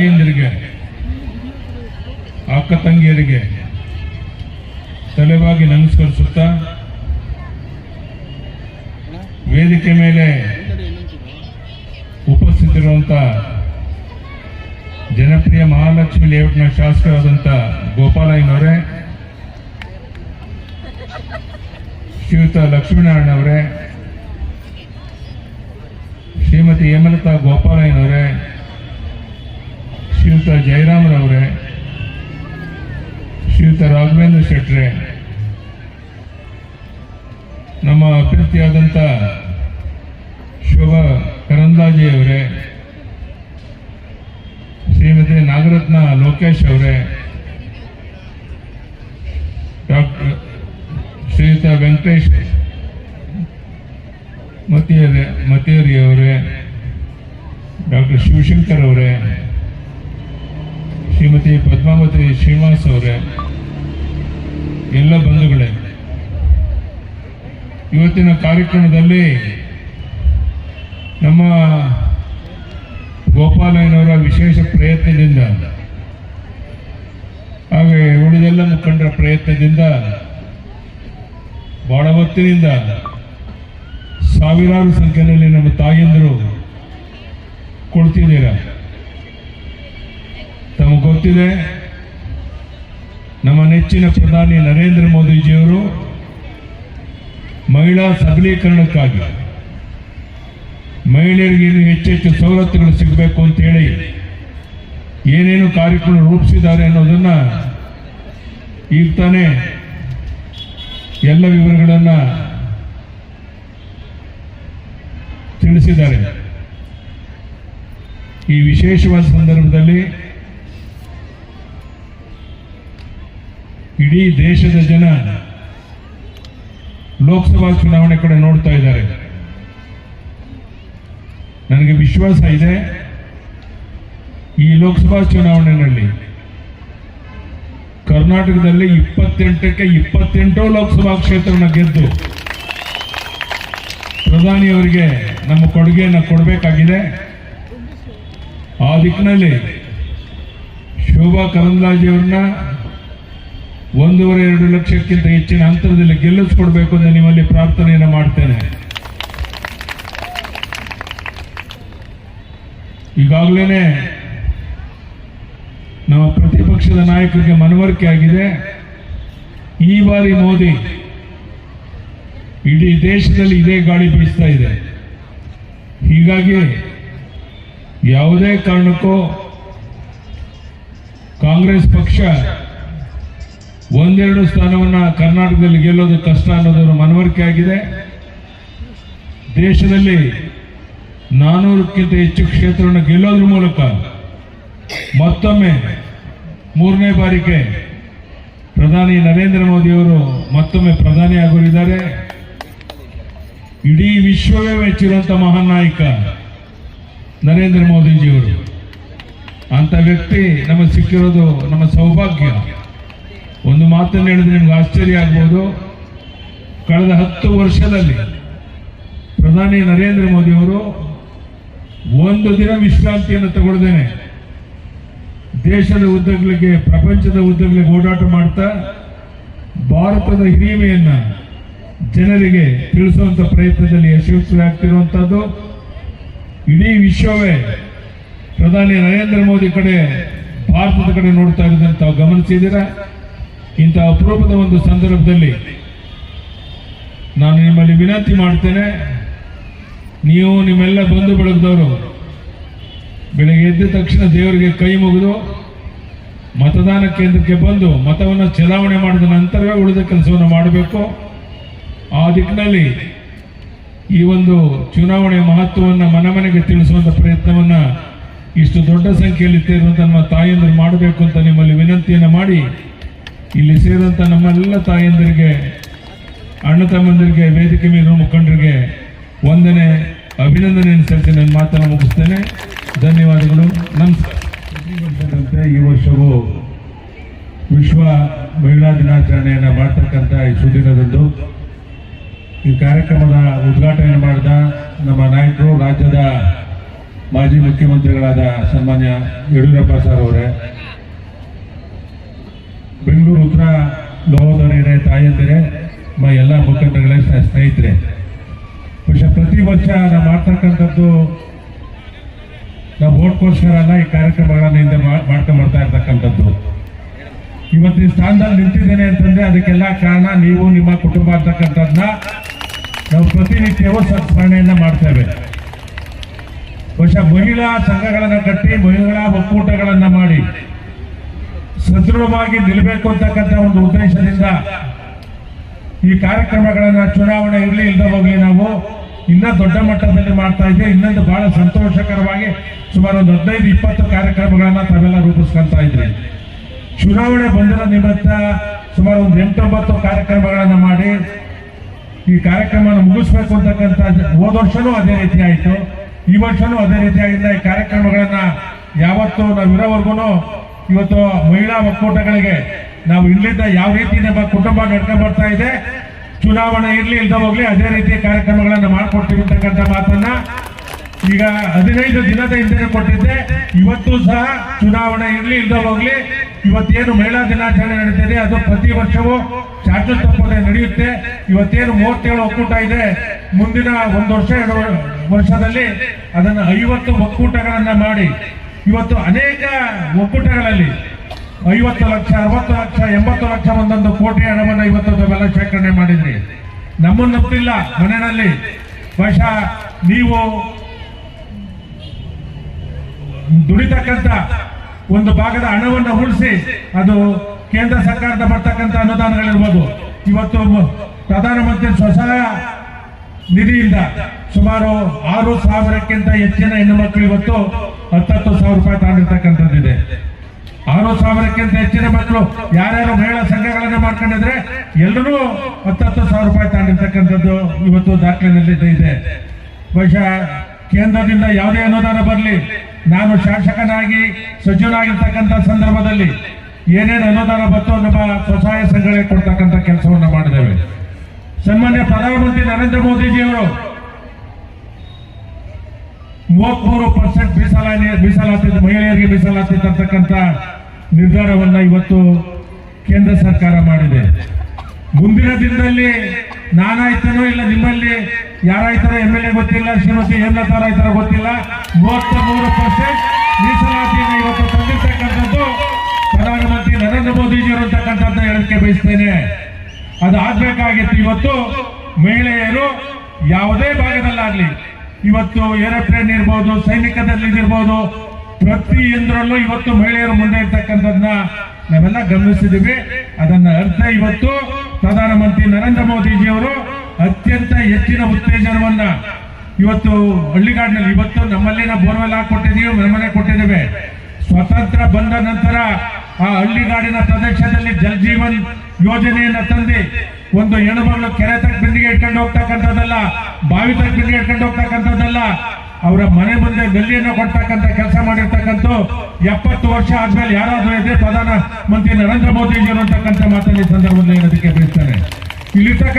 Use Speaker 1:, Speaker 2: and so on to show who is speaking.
Speaker 1: ತಾಯಂದಿರಿಗೆ, ಅಕ್ಕ ತಂಗಿಯರಿಗೆ ತಲೆಬಾಗಿ ನಮಸ್ಕರಿಸುತ್ತಾ, ವೇದಿಕೆ ಮೇಲೆ ಉಪಸ್ಥಿತಿರುವಂತ ಜನಪ್ರಿಯ ಮಹಾಲಕ್ಷ್ಮಿ ಲೇಔಟ್ನ ಶಾಸಕರಾದಂಥ ಗೋಪಾಲಯ್ಯನವರೇ, ಶ್ರೀಯುತ ಲಕ್ಷ್ಮೀನಾರಾಯಣ ಅವರೇ, ಶ್ರೀಮತಿ ಹೇಮಲತಾ ಗೋಪಾಲಯ್ಯನವರೇ ಶ್ರೀಯುತ ಜಯರಾಮರವರೇ ಶ್ರೀಯುತ ಶೆಟ್ರೆ ನಮ್ಮ ಅಭ್ಯರ್ಥಿಯಾದಂಥ ಶೋಭಾ ಕರಂದಾಜಿ ಅವರೇ, ಶ್ರೀಮತಿ ನಾಗರತ್ನ ಲೋಕೇಶ್ ಅವರೇ, ಡಾಕ್ಟರ್ ಶ್ರೀಯುತ ವೆಂಕಟೇಶ್ ಮತಿಯವರೇ ಮತಿಯರಿ ಅವರೇ, ಡಾಕ್ಟರ್ ಶಿವಶಂಕರ್ ಅವರೇ, ಶ್ರೀಮತಿ ಪದ್ಮಾವತಿ ಶ್ರೀನಿವಾಸ್ ಅವರೇ ಎಲ್ಲ ಬಂಧುಗಳೇ, ಇವತ್ತಿನ ಕಾರ್ಯಕ್ರಮದಲ್ಲಿ ನಮ್ಮ ಗೋಪಾಲಯ್ಯನವರ ವಿಶೇಷ ಪ್ರಯತ್ನದಿಂದ, ಹಾಗೆ ಉಳಿದೆಲ್ಲ ಮುಖಂಡರ ಪ್ರಯತ್ನದಿಂದ, ಬಹಳ ಹೊತ್ತಿನಿಂದ ಸಾವಿರಾರು ಸಂಖ್ಯೆಯಲ್ಲಿ ನಮ್ಮ ತಾಯಂದರು ಕೊಡ್ತಿದ್ದೀರ ತಮಗೆ ಗೊತ್ತಿದೆ ನಮ್ಮ ನೆಚ್ಚಿನ ಪ್ರಧಾನಿ ನರೇಂದ್ರ ಮೋದಿಜಿಯವರು ಮಹಿಳಾ ಸಬಲೀಕರಣಕ್ಕಾಗಿ ಮಹಿಳೆಯರಿಗೆ ಇನ್ನು ಹೆಚ್ಚೆಚ್ಚು ಸವಲತ್ತುಗಳು ಸಿಗಬೇಕು ಅಂತೇಳಿ ಏನೇನು ಕಾರ್ಯಕ್ರಮ ರೂಪಿಸಿದ್ದಾರೆ ಅನ್ನೋದನ್ನ ಈಗ ತಾನೇ ಎಲ್ಲ ವಿವರಗಳನ್ನು ತಿಳಿಸಿದ್ದಾರೆ. ಈ ವಿಶೇಷವಾದ ಸಂದರ್ಭದಲ್ಲಿ ಇಡೀ ದೇಶದ ಜನ ಲೋಕಸಭಾ ಚುನಾವಣೆ ಕಡೆ ನೋಡ್ತಾ ಇದ್ದಾರೆ. ನನಗೆ ವಿಶ್ವಾಸ ಇದೆ, ಈ ಲೋಕಸಭಾ ಚುನಾವಣೆಯಲ್ಲಿ ಕರ್ನಾಟಕದಲ್ಲಿ ಇಪ್ಪತ್ತೆಂಟಕ್ಕೆ ಇಪ್ಪತ್ತೆಂಟು ಲೋಕಸಭಾ ಕ್ಷೇತ್ರನ ಗೆದ್ದು ಪ್ರಧಾನಿಯವರಿಗೆ ನಮ್ಮ ಕೊಡುಗೆಯನ್ನು ಕೊಡಬೇಕಾಗಿದೆ. ಆ ದಿಕ್ಕಿನಲ್ಲಿ ಶೋಭಾ ಕರಂದ್ಲಾಜೆಯವ್ರನ್ನ ಒಂದೂವರೆ, ಎರಡು ಲಕ್ಷಕ್ಕಿಂತ ಹೆಚ್ಚಿನ ಅಂತರದಲ್ಲಿ ಗೆಲ್ಲಿಸ್ಕೊಡ್ಬೇಕು ಅಂತ ನಿಮ್ಮಲ್ಲಿ ಪ್ರಾರ್ಥನೆಯನ್ನು ಮಾಡ್ತೇನೆ. ಈಗಾಗಲೇ ನಮ್ಮ ಪ್ರತಿಪಕ್ಷದ ನಾಯಕರಿಗೆ ಮನವರಿಕೆ ಆಗಿದೆ. ಈ ಬಾರಿ ಮೋದಿ ಇಡೀ ದೇಶದಲ್ಲಿ ಇದೇ ಗಾಳಿ ಬೀಸ್ತಾ ಇದೆ. ಹೀಗಾಗಿ ಯಾವುದೇ ಕಾರಣಕ್ಕೂ ಕಾಂಗ್ರೆಸ್ ಪಕ್ಷ ಒಂದೆರಡು ಸ್ಥಾನವನ್ನ ಕರ್ನಾಟಕದಲ್ಲಿ ಗೆಲ್ಲೋದು ಕಷ್ಟ ಅನ್ನೋದರ ಮನವರಿಕೆ ಆಗಿದೆ. ದೇಶದಲ್ಲಿ ನಾನೂರಕ್ಕಿಂತ ಹೆಚ್ಚು ಕ್ಷೇತ್ರವನ್ನು ಗೆಲ್ಲೋದ್ರ ಮೂಲಕ ಮತ್ತೊಮ್ಮೆ ಮೂರನೇ ಬಾರಿಗೆ ಪ್ರಧಾನಿ ನರೇಂದ್ರ ಮೋದಿಯವರು ಮತ್ತೊಮ್ಮೆ ಪ್ರಧಾನಿ ಆಗೋರಿದ್ದಾರೆ. ಇಡೀ ವಿಶ್ವವೇ ಮೆಚ್ಚಿರುವಂಥ ಮಹಾನ್ ನಾಯಕ ನರೇಂದ್ರ ಮೋದಿಜಿಯವರು. ಅಂತ ವ್ಯಕ್ತಿ ನಮಗೆ ಸಿಕ್ಕಿರೋದು ನಮ್ಮ ಸೌಭಾಗ್ಯ. ಒಂದು ಮಾತನ್ನು ಹೇಳಿದ್ರೆ ನಿಮ್ಗೆ ಆಶ್ಚರ್ಯ ಆಗ್ಬೋದು. ಕಳೆದ ಹತ್ತು ವರ್ಷದಲ್ಲಿ ಪ್ರಧಾನಿ ನರೇಂದ್ರ ಮೋದಿಯವರು ಒಂದು ದಿನ ವಿಶ್ರಾಂತಿಯನ್ನು ತಗೊಳ್ದೇನೆ. ದೇಶದ ಉದ್ದಗಳಿಗೆ ಪ್ರಪಂಚದ ಉದ್ದಗಳಿಗೆ ಓಡಾಟ ಮಾಡ್ತಾ, ಭಾರತದ ಹಿರಿಮೆಯನ್ನು ಜನರಿಗೆ ತಿಳಿಸುವಂಥ ಪ್ರಯತ್ನದಲ್ಲಿ ಯಶಸ್ವಿ ಆಗ್ತಿರುವಂತದ್ದು ಇಡೀ ವಿಶ್ವವೇ ಪ್ರಧಾನಿ ನರೇಂದ್ರ ಮೋದಿ ಕಡೆ, ಭಾರತದ ಕಡೆ ನೋಡ್ತಾ ಇರೋದನ್ನು ತಾವು ಗಮನಿಸಿದ್ದೀರಾ? ಇಂಥ ಅಪರೂಪದ ಒಂದು ಸಂದರ್ಭದಲ್ಲಿ ನಾನು ನಿಮ್ಮಲ್ಲಿ ವಿನಂತಿ ಮಾಡ್ತೇನೆ. ನೀವು ನಿಮ್ಮೆಲ್ಲ ಬಂಧು ಬಳಗದವರು, ಬೆಳಗ್ಗೆ ಎದ್ದ ತಕ್ಷಣ ದೇವರಿಗೆ ಕೈ ಮುಗಿದು ಮತದಾನ ಕೇಂದ್ರಕ್ಕೆ ಬಂದು ಮತವನ್ನು ಚಲಾವಣೆ ಮಾಡಿದ ನಂತರವೇ ಉಳಿದ ಕೆಲಸವನ್ನು ಮಾಡಬೇಕು. ಆ ದಿಕ್ಕಿನಲ್ಲಿ ಈ ಒಂದು ಚುನಾವಣೆ ಮಹತ್ವವನ್ನು ಮನಮನೆಗೆ ತಿಳಿಸುವಂಥ ಪ್ರಯತ್ನವನ್ನ ಇಷ್ಟು ದೊಡ್ಡ ಸಂಖ್ಯೆಯಲ್ಲಿ ತೇರುವಂಥ ನಮ್ಮ ತಾಯಿಯಂದರು ಮಾಡಬೇಕು ಅಂತ ನಿಮ್ಮಲ್ಲಿ ವಿನಂತಿಯನ್ನು ಮಾಡಿ ಇಲ್ಲಿ ಸೇರಿದಂಥ ನಮ್ಮೆಲ್ಲ ತಾಯಂದಿರಿಗೆ, ಅಣ್ಣ ತಮ್ಮಂದಿರಿಗೆ, ವೇದಿಕೆ ಮೇಲಿರುವ ಮುಖಂಡರಿಗೆ ವಂದನೆ ಅಭಿನಂದನೆಯನ್ನು ಸಲ್ಲಿಸಿ ನನ್ನ ಮಾತನ್ನು ಮುಗಿಸ್ತೇನೆ. ಧನ್ಯವಾದಗಳು. ನಮಸ್ಕಾರ. ಈ ವರ್ಷವೂ ವಿಶ್ವ ಮಹಿಳಾ ದಿನಾಚರಣೆಯನ್ನು ಮಾಡ್ತಕ್ಕಂಥ ಈ ಸುದಿನದಂದು ಈ ಕಾರ್ಯಕ್ರಮದ ಉದ್ಘಾಟನೆ ಮಾಡಿದ ನಮ್ಮ ನಾಯಕರು, ರಾಜ್ಯದ
Speaker 2: ಮಾಜಿ ಮುಖ್ಯಮಂತ್ರಿಗಳಾದ ಸನ್ಮಾನ್ಯ ಯಡಿಯೂರಪ್ಪ ಸರ್ ಅವರೇ. ಬೆಂಗಳೂರು ಉತ್ತರ ಲೋಹದವರೇ ತಾಯಂದಿರೆ ಮೈ ಎಲ್ಲ ಮುಖಂಡಗಳೇ ಸ್ನೇಹಿತರೆ. ಬಹುಶಃ ಪ್ರತಿ ವರ್ಷ ನಾವು ಮಾಡ್ತಕ್ಕಂಥದ್ದು ನಾವು ಓಟ್ಕೋಸ್ಕರ ಅಲ್ಲ ಈ ಕಾರ್ಯಕ್ರಮಗಳನ್ನ ಹಿಂದೆ ಮಾಡ್ಕೊಂಡು ಮಾಡ್ತಾ ಇರ್ತಕ್ಕಂಥದ್ದು. ಇವತ್ತು ಈ ಸ್ಥಾನದಲ್ಲಿ ನಿಂತಿದ್ದೇನೆ ಅಂತಂದ್ರೆ ಅದಕ್ಕೆಲ್ಲ ಕಾರಣ ನೀವು, ನಿಮ್ಮ ಕುಟುಂಬ ಅಂತಕ್ಕಂಥದ್ದನ್ನ ನಾವು ಪ್ರತಿನಿತ್ಯವೂ ಸ್ಮರಣೆಯನ್ನ ಮಾಡ್ತೇವೆ. ಬಹುಶಃ ಮಹಿಳಾ ಸಂಘಗಳನ್ನು ಕಟ್ಟಿ, ಮಹಿಳಾ ಒಕ್ಕೂಟಗಳನ್ನು ಮಾಡಿ ಸದೃಢವಾಗಿ ನಿಲ್ಲಬೇಕು ಅಂತಕ್ಕಂಥ ಒಂದು ಉದ್ದೇಶದಿಂದ ಈ ಕಾರ್ಯಕ್ರಮಗಳನ್ನ ಚುನಾವಣೆ ಇರಲಿ ಇಲ್ಲದ ಹೋಗ್ಲಿ ನಾವು ಇನ್ನ ದೊಡ್ಡ ಮಟ್ಟದಲ್ಲಿ ಮಾಡ್ತಾ ಇದ್ದೆ. ಇನ್ನೊಂದು ಬಹಳ ಸಂತೋಷಕರವಾಗಿ ಸುಮಾರು ಒಂದು ಹದಿನೈದು, ಇಪ್ಪತ್ತು ಕಾರ್ಯಕ್ರಮಗಳನ್ನ ತಾವೆಲ್ಲ ರೂಪಿಸ್ಕೊಂತ ಇದ್ರಿ. ಚುನಾವಣೆ ಬಂದಿರೋ ನಿಮಿತ್ತ ಸುಮಾರು ಒಂದು ಎಂಟೊಂಬತ್ತು ಕಾರ್ಯಕ್ರಮಗಳನ್ನ ಮಾಡಿ ಈ ಕಾರ್ಯಕ್ರಮನ ಮುಗಿಸ್ಬೇಕು ಅಂತಕ್ಕಂಥ ಹೋದ ವರ್ಷನೂ ಅದೇ ರೀತಿ ಆಯಿತು. ಈ ವರ್ಷನೂ ಅದೇ ರೀತಿ ಆಗಿಲ್ಲ. ಈ ಕಾರ್ಯಕ್ರಮಗಳನ್ನ ಯಾವತ್ತೂ ನಾವು ಇರೋವರೆಗೂ ಇವತ್ತು ಮಹಿಳಾ ಒಕ್ಕೂಟಗಳಿಗೆ ನಾವು ಇಲ್ಲಿಂದ ಯಾವ ರೀತಿ ನಮ್ಮ ಕುಟುಂಬ ನಡ್ಕೊಂಡು ಬರ್ತಾ ಇದೆ, ಚುನಾವಣೆ ಇರಲಿ ಇಲ್ದ ಹೋಗ್ಲಿ ಅದೇ ರೀತಿ ಕಾರ್ಯಕ್ರಮಗಳನ್ನು ಮಾಡಿಕೊಡ್ತೀವಿ ಅಂತಕ್ಕಂಥ ಮಾತನ್ನ ಈಗ ಹದಿನೈದು ದಿನದ ಹಿಂದೆ ಕೊಟ್ಟಿದ್ದೆ. ಇವತ್ತು ಸಹ ಚುನಾವಣೆ ಇರಲಿ ಇಲ್ದ ಹೋಗ್ಲಿ, ಇವತ್ತೇನು ಮಹಿಳಾ ದಿನಾಚರಣೆ ನಡೀತಿದೆ, ಅದು ಪ್ರತಿ ವರ್ಷವೂ ಚಾಚು ನಡೆಯುತ್ತೆ. ಇವತ್ತೇನು ಮೂವತ್ತೇಳು ಒಕ್ಕೂಟ ಇದೆ, ಮುಂದಿನ ಒಂದು ವರ್ಷ ಎರಡು ವರ್ಷದಲ್ಲಿ ಅದನ್ನು ಐವತ್ತು ಒಕ್ಕೂಟಗಳನ್ನ ಮಾಡಿ ಇವತ್ತು ಅನೇಕ ಒಕ್ಕೂಟಗಳಲ್ಲಿ ಐವತ್ತು ಲಕ್ಷ, ಅರವತ್ತು ಲಕ್ಷ, ಎಂಬತ್ತು ಲಕ್ಷ ಒಂದೊಂದು ಕೋಟಿ ಹಣವನ್ನು ಇವತ್ತು ನಾವೆಲ್ಲ ಶೇಖರಣೆ ಮಾಡಿದ್ರಿ. ನಮ್ಮನ್ನು ನಂಬಿಲ್ಲ ಮನೆಯಲ್ಲಿ. ಬಹುಶಃ ನೀವು ದುಡಿತಕ್ಕಂತ ಒಂದು ಭಾಗದ ಹಣವನ್ನು ಉಳಿಸಿ ಅದು ಕೇಂದ್ರ ಸರ್ಕಾರದ ಬರ್ತಕ್ಕಂಥ ಅನುದಾನಗಳಿರ್ಬೋದು. ಇವತ್ತು ಪ್ರಧಾನಮಂತ್ರಿ ಸ್ವಸಹಾಯ ನಿಧಿಯಿಂದ ಸುಮಾರು ಆರು ಸಾವಿರಕ್ಕಿಂತ ಹೆಚ್ಚಿನ ಹೆಣ್ಣು ಮಕ್ಕಳು ಇವತ್ತು ಹತ್ತತ್ತು ಸಾವಿರ ರೂಪಾಯಿ ತಗೊಂಡಿರ್ತಕ್ಕಂಥದ್ದಿದೆ ಆರು ಸಾವಿರಕ್ಕಿಂತ ಹೆಚ್ಚಿನ ಮಕ್ಕಳು ಯಾರ್ಯಾರು ಮಹಿಳಾ ಸಂಘಗಳನ್ನ ಮಾಡ್ಕೊಂಡಿದ್ರೆ ಎಲ್ಲರೂ ಹತ್ತತ್ತು ಸಾವಿರ ರೂಪಾಯಿ ತಾಂಡಿರ್ತಕ್ಕಂಥದ್ದು ಇವತ್ತು ದಾಖಲೆಯಲ್ಲಿ ಇದೆ. ಬಹುಶಃ ಕೇಂದ್ರದಿಂದ ಯಾವುದೇ ಅನುದಾನ ಬರಲಿ, ನಾನು ಶಾಸಕನಾಗಿ ಸಚಿವನಾಗಿರ್ತಕ್ಕಂಥ ಸಂದರ್ಭದಲ್ಲಿ ಏನೇನು ಅನುದಾನ ಬಂತು ನಮ್ಮ ಸ್ವಸಹಾಯ ಸಂಘಗಳಿಗೆ ಕೊಡ್ತಕ್ಕಂಥ ಕೆಲಸವನ್ನು ಮಾಡಿದ್ದೇವೆ. ಸನ್ಮಾನ್ಯ ಪ್ರಧಾನಮಂತ್ರಿ ನರೇಂದ್ರ ಮೋದಿಜಿಯವರು, ಮೂವತ್ಮೂರು ಪರ್ಸೆಂಟ್ ಮೀಸಲಾತಿ ಮೀಸಲಾತಿ, ಮಹಿಳೆಯರಿಗೆ ಮೀಸಲಾತಿ ತರ್ತಕ್ಕಂಥ ನಿರ್ಧಾರವನ್ನ ಇವತ್ತು ಕೇಂದ್ರ ಸರ್ಕಾರ ಮಾಡಿದೆ. ಮುಂದಿನ ದಿನದಲ್ಲಿ ನಾನಾಯ್ತನೋ ಇಲ್ಲ ನಿಮ್ಮಲ್ಲಿ ಯಾರಾಯ್ತಾರೋ ಎಂ ಎಲ್ ಎ ಗೊತ್ತಿಲ್ಲ, ಶ್ರೀಮತಿ ಐತರ ಗೊತ್ತಿಲ್ಲ ಮೂವತ್ತ ಮೂರು ಪರ್ಸೆಂಟ್ ಮೀಸಲಾತಿಯನ್ನು ಇವತ್ತು ತಂದಿರ್ತಕ್ಕಂಥದ್ದು ಪ್ರಧಾನಮಂತ್ರಿ ನರೇಂದ್ರ ಮೋದಿಜಿಯವರು ಅಂತಕ್ಕಂಥದ್ದು ಹೇಳಕ್ಕೆ ಬಯಸ್ತೇನೆ. ಅದು ಆಗ್ಬೇಕಾಗಿತ್ತು. ಇವತ್ತು ಮಹಿಳೆಯರು ಯಾವುದೇ ಭಾಗದಲ್ಲಾಗ್ಲಿ, ಇವತ್ತು ಏರೋಪ್ಲೇನ್ ಇರ್ಬೋದು, ಸೈನಿಕದಲ್ಲಿ ಇರ್ಬೋದು ಪ್ರತಿಯೊಂದರಲ್ಲೂ ಇವತ್ತು ಮಹಿಳೆಯರು ಮುಂದೆ ಇರ್ತಕ್ಕಂಥದ್ದನ್ನ ನಾವೆಲ್ಲ ಗಮನಿಸಿದ್ದೀವಿ. ಅದನ್ನ ಅರ್ಥ ಇವತ್ತು ಪ್ರಧಾನಮಂತ್ರಿ ನರೇಂದ್ರ ಮೋದಿಜಿಯವರು ಅತ್ಯಂತ ಹೆಚ್ಚಿನ ಉತ್ತೇಜನವನ್ನ ಇವತ್ತು ಹಳ್ಳಿಗಾಡಿನಲ್ಲಿ, ಇವತ್ತು ನಮ್ಮಲ್ಲಿನ ಬೋರ್ವೆಲ್ ಹಾಕೊಟ್ಟಿದ್ದೀವಿ ನಮ್ಮನೆ ಕೊಟ್ಟಿದ್ದೇವೆ. ಸ್ವತಂತ್ರ ಬಂದ ನಂತರ ಆ ಹಳ್ಳಿಗಾಡಿನ ಪ್ರದೇಶದಲ್ಲಿ ಜಲ್ ಜೀವನ್ ಯೋಜನೆಯನ್ನ ತಂದು ಒಂದು ಹೆಣ್ಣುಮಗಳು ಕೆರೆ ತಕ್ಕ ಬಿಂದಿಗೆ ಇಟ್ಕೊಂಡು ಹೋಗ್ತಕ್ಕಂಥದ್ದಲ್ಲ, ಬಾವಿ ತಕ್ಕ ಬಿಂದಿಗೆ ಇಟ್ಕೊಂಡು ಹೋಗ್ತಕ್ಕಂಥದ್ದಲ್ಲ, ಅವರ ಮನೆ ಮುಂದೆ ಗಲ್ಲಿಯನ್ನು ಕೊಡ್ತಕ್ಕಂಥ ಕೆಲಸ ಮಾಡಿರ್ತಕ್ಕಂಥ ಎಪ್ಪತ್ತು ವರ್ಷ ಆದ್ಮೇಲೆ ಯಾರಾದರೂ ಇದ್ರೆ ಪ್ರಧಾನ ಮಂತ್ರಿ ನರೇಂದ್ರ ಮೋದಿ ಅಂತಕ್ಕಂಥ ಮಾತನ್ನ ಸಂದರ್ಭದಲ್ಲಿ ಹೇಳೋದಕ್ಕೆ ಬಯಸ್ತಾರೆ ಇಲ್ಲಿರ್ತಕ್ಕಂಥ